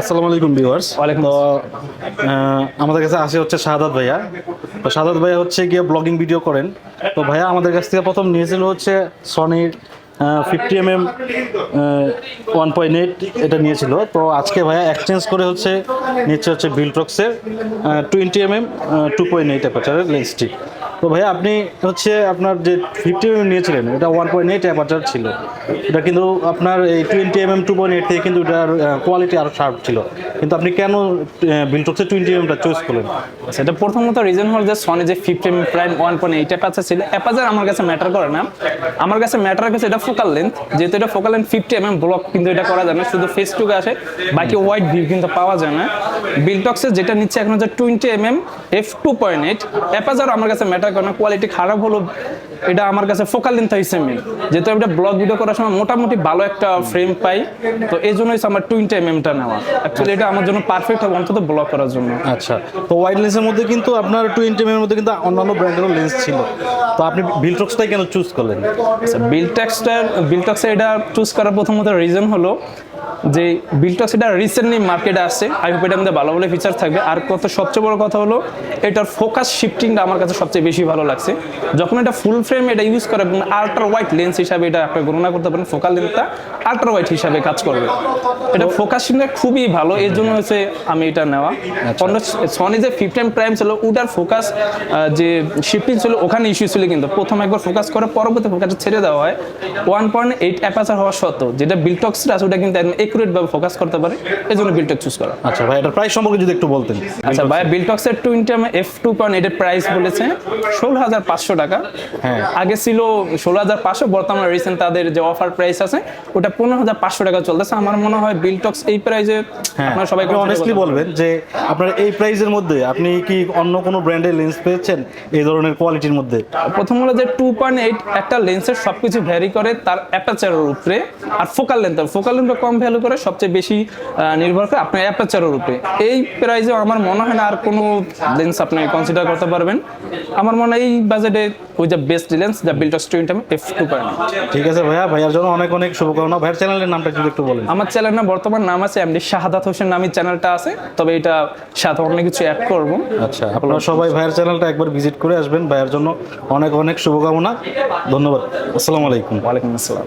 আসসালামু আলাইকুম ভিউয়ার্স তো আমাদের কাছে আসে হচ্ছে শাহাদাত ভাইয়া। তো শাহাদাত ভাইয়া হচ্ছে গিয়ে ব্লগিং ভিডিও করেন। তো ভাইয়া আমাদের কাছ থেকে প্রথম নিয়েছিল হচ্ছে সনির fifty M M one point eight এটা নিয়েছিল। তো আজকে ভাইয়া এক্সচেঞ্জ করে হচ্ছে নিচ্ছে হচ্ছে বিলট্রক্সের twenty M M two point eight অ্যাপাচারের লেন্সটি তো ভাইয়া আপনি হচ্ছে আপনার যে ফিফটি এম নিয়েছিলেন, এটা ওয়ান পয়েন্ট এইট অ্যাপাচার ছিল। এটা কিন্তু আপনার এই twenty M M two point eight থেকে কিন্তু এটার কোয়ালিটি আরও শার্প ছিল। কিন্তু আপনি কেন বিলটক্সের টোয়েন্টি এমটা চয়েস করলেন? সেটা প্রথমত রিজন হল যে সনি যে fifteen prime one point eight aperture ছিল অ্যাপাচার আমার কাছে ম্যাটার করে না। আমার কাছে ম্যাটার কাছে এটা ফোকাল লেন্থ যেহেতু এটা focal length fifty M M block কিন্তু এটা করা যায় না, শুধু ফেস টুকে আসে, বাকি হোয়াইট ভিউ কিন্তু পাওয়া যায় না। বিলটক্সে যেটা নিচ্ছে এখন হচ্ছে twenty M M F two point eight aperture আমার কাছে ম্যাটার করে না কোয়ালিটি খারাপ হলো এটা আমার কাছে ফোকাল লেন্থ হয়েছে মেন যেহেতু আমি ব্লগ ভিডিও করার সময় মোটামুটি ভালো একটা ফ্রেম পাই তো এই জন্যই আমার টোয়েন্টি এম এমটা নেওয়া। অ্যাকচুয়ালি এটা আমার জন্য পারফেক্ট হবে অন্তত ব্লগ করার জন্য। আচ্ছা তো ওয়াইড লেন্সের মধ্যে কিন্তু আপনার টোয়েন্টি এম এর মধ্যে কিন্তু অন্যান্য ব্র্যান্ডেরও লেন্স ছিল। তো আপনি বিলটক্সটাই কেন চুজ করলেন? বিলটেক্সটার বিলটক্সে এটা চুজ করার প্রথমত রিজন হলো যে বিলটক্স এটা রিসেন্টলি মার্কেটে আসছে। আই হোপ এটার মধ্যে ভালো ভালো ফিচার থাকবে। আর কত সবচেয়ে বড় কথা হলো এটার ফোকাস শিফটিংটা আমার কাছে সবচেয়ে বেশি ভালো লাগছে। যখন এটা ফুল ফ্রেম এটা ইউজ করে এবং আল্ট্রা হোয়াইট লেন্স হিসাবে এটা আপনি গণনা করতে পারেন ফোকাল লেন্সটা আল্ট্রা হোয়াইট হিসাবে কাজ করবে। এটা ফোকাস ফোকাসিংটা খুবই ভালো এর জন্য হচ্ছে আমি এটা নেওয়া। অন্য সনি যে ফিফটিন প্রাইম ছিল ওটার ফোকাস যে শিফটিং ছিল ওখানে ইস্যু ছিল কিন্তু। প্রথম একবার ফোকাস করে পরবর্তী ফোকাসটা ছেড়ে দেওয়া হয়। ওয়ান পয়েন্ট এইট অ্যাপাচার হওয়া সত্ত্বেও যেটা বিলটক্সটা আছে ওটা কিন্তু একদম একুরেট ভাবে ফোকাস করতে পারে এই জন্য বিলটক চুজ করা। আচ্ছা ভাই এটার প্রাইস সম্পর্কে যদি একটু বলতেন। আচ্ছা ভাই বিলটক্সের টোয়েন্টি এফ টু পয়েন্ট এইটের প্রাইস বলেছে ষোলো হাজার পাঁচশো টাকা। হ্যাঁ। আগে ছিল ষোলো হাজার পাঁচশো বর্তমানে রিসেন্ট তাদের যে অফার প্রাইস আছে ওটা পনেরো হাজার পাঁচশো টাকা চলতেছে। আমার মনে হয় বিলটক্স এই প্রাইসে হ্যাঁ আপনারা সবাই আপনি অনেস্টলি বলবেন যে আপনার এই প্রাইসের মধ্যে আপনি কি অন্য কোনো ব্র্যান্ডের লেন্স পেয়েছেন? এই ধরনের কোয়ালিটির মধ্যে? প্রথম হলো যে টু পয়েন্ট এইট একটা লেন্সের সবকিছু ভ্যারি করে তার অ্যাপাচারের উপরে আর ফোকাল লেন্থ ফোকাল লেন্থ কম ভ্যালু করে সবচেয়ে বেশি নির্ভর করে আপনার অ্যাপাচারের উপরে। এই প্রাইসে আমার মনে হয় না আর কোনো লেন্স আপনি কনসিডার করতে পারবেন। আমার মনে হয় এই বাজেটে ওই যে বেস্ট লেন্স দ্য বিল্টস টোয়েন্টি এফ টু ঠিক আছে ভাইয়া ভাইয়ার জন্য অনেক অনেক শুভকামনা। ভাইয়ার চ্যানেলের নামটা যদি একটু বলেন। আমার চ্যানেলের বর্তমান নাম আছে এমডি শাহাদাত হোসেন নামে চ্যানেলটা আছে তবে এটা সাথে অনেক কিছু অ্যাড করব। আচ্ছা আপনারা সবাই ভাইয়ের চ্যানেলটা একবার ভিজিট করে আসবেন। ভাইয়ের জন্য অনেক অনেক শুভকামনা। ধন্যবাদ। আসসালামু আলাইকুম। ওয়ালাইকুম আসসালাম।